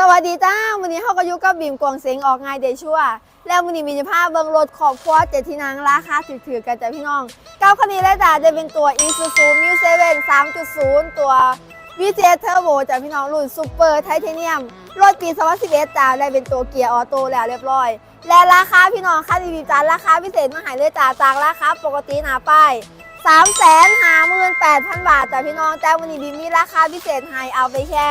สวัสดีจ้าวันนี้เขาก็อยู่กับบีมกวางเสียงออกง่ายเดชัวแล้ววันนี้มีจะพาเบิ่งรถขอบครัวเจ็ดที่นั่งราคาถือๆกันจ้ะพี่น้องเก้าคันนี้เลยจ้ะจะเป็นตัว Isuzu Mu 7 3.0 ตัว VJ Turbo จ้ะพี่น้องรุ่นซูเปอร์ไทเทเนียมรถปี2011จ้ะได้เป็นตัวเกียร์ออโต้แล้วเรียบร้อย และราคาพี่น้องค่าดีๆจ้าราคาพิเศษมาหายเลยจ้าจากราคาปกติหนาป้าย3 5 8 0 0 0 บาทจ้ะพี่น้องแต่วันนี้บีมีราคาพิเศษให้เอาไปแค่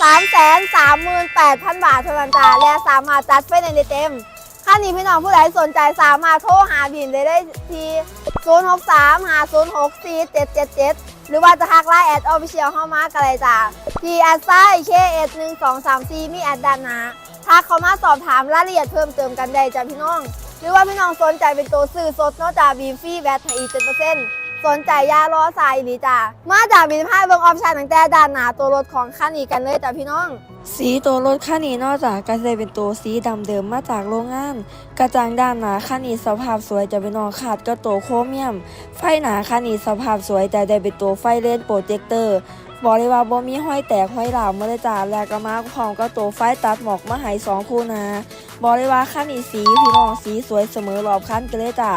3 3 8 0 0 0 บาทเท่านั้นจ้าและสามารถจัดไฟในเต็มค่านี้พี่น้องผู้ใดสนใจสามารถโทรหาบีมได้ได้ที่ 0 6 3 5 0 6 4 7 7 7 หรือว่าจะทักไลน์แอดออฟฟิเชียลเข้ามากันเลยจ้าที่แอดไซเคเอสหนึ่งสองสามสี่มีแอดด้านหน้าทักเข้ามาสอบถามรายละเอียดเพิ่มเติมกันได้จ้าพี่น้อง หรือว่าพี่น้องสนใจเป็นตัวซื้อสดนอกจากบีมฟรีแวตให้อีกเจ็ดเปอร์เซ็นต์ สนใจยาล้อสายดีจ้ามาจากบีมพายเบิ่งออปชั่นตั้งแต่ด้านหน้าตัวรถของคันนี้กันเลยจ้าพี่น้อง สีตัวรถคันนี้นอกจากกระจะเป็นตัวสีดำเดิมมาจากโรงงาน กระจังด้านหนาคันนี้สภาพสวยจะเป็นนองขาดกระโตวโครเมียม ไฟหนาคันนี้สภาพสวยแต่ได้เป็นตัวไฟเลนโปรเจคเตอร์บอกเลยว่าบ่มีห้อยแตกห้อยหลามมาเลยจ้าแล้วก็มาพร้อมกับตัวไฟตัดหมอกมาให้สองคู่นาบอกเลยว่าคันนี้สีพี่น้องสีสวยเสมอรอบคันกันเลยจ้า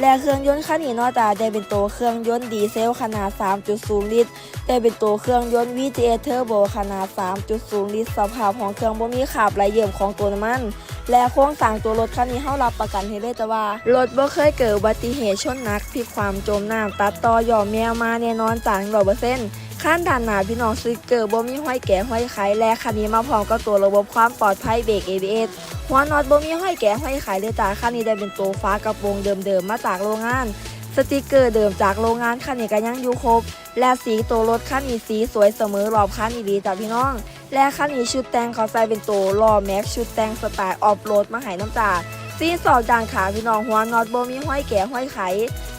และเครื่องยนต์คันนี้นอกจากได้เป็นตัวเครื่องยนต์ดีเซลขนาด 3.0 ลิตร ได้เป็นตัวเครื่องยนต์ VGA Turbo ขนาด 3.0 ลิตร สภาพของเครื่องบ่มีขาบไหลเยี่ยมของตัวน้ำมัน และโครงสร้างตัวรถคันนี้เข้ารับประกันให้เลยจ้ะว่า รถบ่เคยเกิดอุบัติเหตุชนหนักพลิกความจมน้ำตัดต่อย่อแมวมาแน่นอนจาก100% ขั้นด่านหน้าพี่น้องซื้อเกิดบ่มีห้อยแก่ห้อยไขและคันนี้มาพร้อมกับตัวระบบความปลอดภัยเบรก ABS หัวน็อตบ่มีห้อยแก่ห้อยไขเลยจ้าคันนี้ได้เป็นตัวฟ้ากระโปรงเดิมๆมาจากโรงงาน สติกเกอร์เดิมจากโรงงานคันนี้ก็ยังอยู่ครบ และสีตัวรถคันนี้สีสวยเสมอรอบคันอีดีจ้ะพี่น้อง และคันนี้ชุดแต่งเขาใส่เป็นตัวล้อแม็กชุดแต่งสไตล์ออฟโรดมาให้น้ำจ่า ซีนสอดด่านขาพี่น้องหัวน็อตบ่มีห้อยแก่ห้อยไข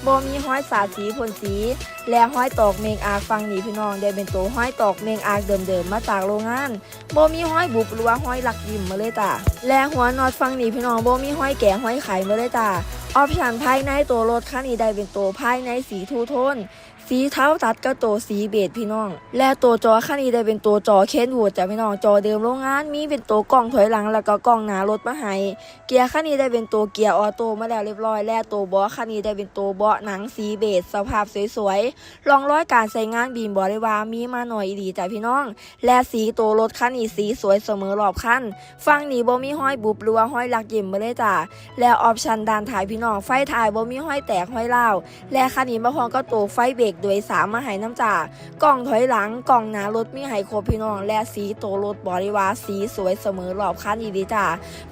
โบมีห้อยสาดสีพ่นสี และห้อยตอกเมงอาฟังหนีพี่น้องได้เป็นตัวห้อยตอกเมงอาร์เดิมๆมาจากโรงงานโบมีห้อยบุบหรือว่าห้อยหลักยิมมาเลยจ้ะและหัวน็อตฟังหนีพี่น้องโบมีห้อยแก่ห้อยไขมาเลยจ้ะออปชันภายในตัวรถคันนี้ได้เป็นตัวภายในสีทูโทน สีเท้าตัดก็ตัวสีเบจพี่น้อง และตัวจอคันนี้ได้เป็นตัวจอเคนวูดจ้ะพี่น้องจอเดิมโรงงานมีเป็นตัวกล้องถอยหลังแล้วก็กล้องหน้ารถมาให้เกียร์คันนี้ได้เป็นตัวเกียร์ออโต้มาแล้วเรียบร้อย และตัวเบาะคันนี้ได้เป็นตัวเบาะหนังสีเบจสภาพสวยๆรองร้อยการใช้งานบีมบอกเลยว่ามีมาหน่อยดีจ้ะพี่น้อง และสีตัวรถคันนี้สีสวยเสมอรอบคันฟังนี้บ่มีห้อยบุบหรือว่าห้อยหลักยิ้มมาเลยจ้ะและออปชันด้านถ่ายพี่น้องไฟถ่ายบ่มีห้อยแตกห้อยเล่าและคันนี้มาพร้อมก็ตัวไฟเบรกโดยสามมาให้น้ำจากกล่องถอยหลังกล่องหน้ารถมีให้ครบพี่น้อง และสีโตรถบริวารสีสวยเสมอรอบคันอีดีจ้า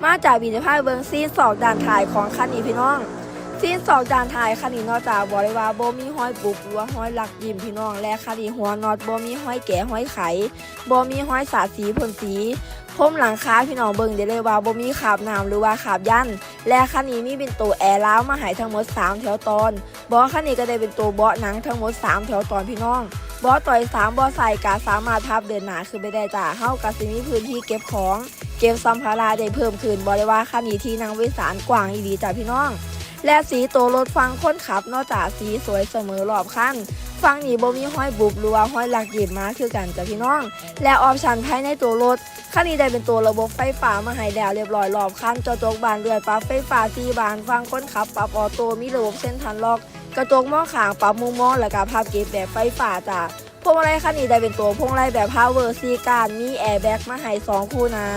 มาจากบินพายเบิงซีนสองด้านถ่ายของคันนี้พี่น้องซีนสองด้านท้ายคันนี้นอกจากบริวารบ่มีห้อยบุบหรือว่าห้อยหลักยิ้มพี่น้องและคันนี้หัวน็อตบ่มีห้อยแก่ห้อยไขโบมีห้อยสาดสีพ่นสี พรมหลังคาพี่น้องเบิ่งได้เลยว่าบ่มีขาบน้ำหรือว่าขาบยัน และคันนี้มีเป็นตัวแอร์ล้าวมาให้ทั้งหมด 3 แถวตอนเบาะคันนี้ก็ได้เป็นตัวเบาะหนังทั้งหมด 3 แถวตอนพี่น้องเบาะต่อย3เบาะใส่กาสามารถพับเดินหนาขึ้นไปได้จ้าเฮากะสิมีพื้นที่เก็บของเก็บสัมภาระได้เพิ่มขึ้นบอกเลยว่าคันนี้ที่นั่งโดยสารกว้างอีหลีจ้าพี่น้องและสีตัวรถฟังค้นขับนอกจากสีสวยเสมอรอบคัน ฟังนี้บ่มีห้อยบุบหรือว่าห้อยหลักหยิบมาคือกันจ้ะพี่น้อง และออปชันภายในตัวรถคันนี้ได้เป็นตัวระบบไฟฟ้ามาให้แล้วเรียบร้อยรอบคันจอจกบานเรือนปรับไฟฟ้าสีบานฟังคนขับปรับออโต้มีระบบเส้นทันล็อก กระจกมองขางปรับมุมมองและก็ภาพเก็บแบบไฟฟ้าจ้ะ พวงมาลัยคันนี้ได้เป็นตัวพวงมาลัยแบบ power ซีการมีแอร์แบ็กมาให้สองคู่นา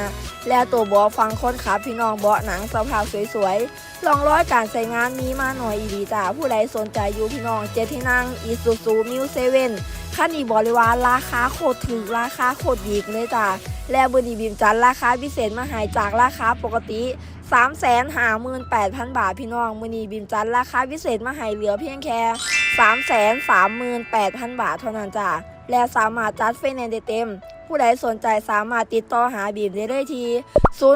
และตัวเบาะฟังค้นขับพี่น้องเบาะหนังสภาพสวยๆลองร้อยการใช้งานมีมาหน่อยอีดีจ้าผู้ใดสนใจอยู่พี่น้องเจ็ดที่นั่งอีซูซูมิวเซเว่นคันนี้บริวารราคาโคตรถึงราคาโคตรดีกเลยจ้าและบดีบีมจันราคาพิเศษมาหายจากราคาปกติ3 5 8 0 0 0 บาทพี่น้องมือนีบีมจันราคาพิเศษมาใหายเหลือเพียงแค่ 3 3 8 0 0 0 บาทเท่านั้นจ้าและสามารถจัดไฟแนนซ์ได้เต็ม ผู้ใดสนใจสามารถติดต่อหาบีมได้เลยที่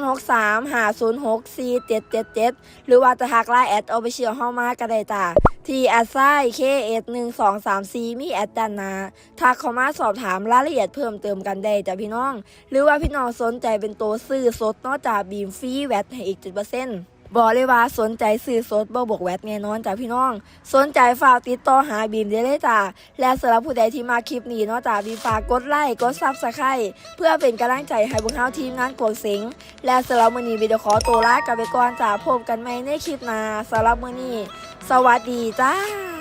063 506 4777 หรือว่าจะทักไลน์แอดเอาไปเชียร์เข้ามาก็ได้จ้าที่แอดไซเคเอสหนึ่งสองสามสี่มีแอดด้านหน้าทักเข้ามาสอบถามรายละเอียดเพิ่มเติมกันได้จ้ะพี่น้อง หรือว่าพี่น้องสนใจเป็นตัวซื้อสดนอกจากบีมฟรีแวตให้อีก7% บอกเลยว่าสนใจซื้อสดบ่บวกแวดแน่นอนจ้ะพี่น้อง สนใจฝากติดต่อหาบีมได้เลยจ้ะและสำหรับผู้ใดที่มาคลิปนี้เนาะจ้ะบีมฝากกดไลค์กดซับสไครต์เพื่อเป็นกำลังใจให้พวกเราทีมงานกวงสิงและสำหรับมือนี้บีมจะขอตัวลากันไปก่อนจ้ะพบกันใหม่ในคลิปหน้าสำหรับมือนี้ สวัสดีจ้า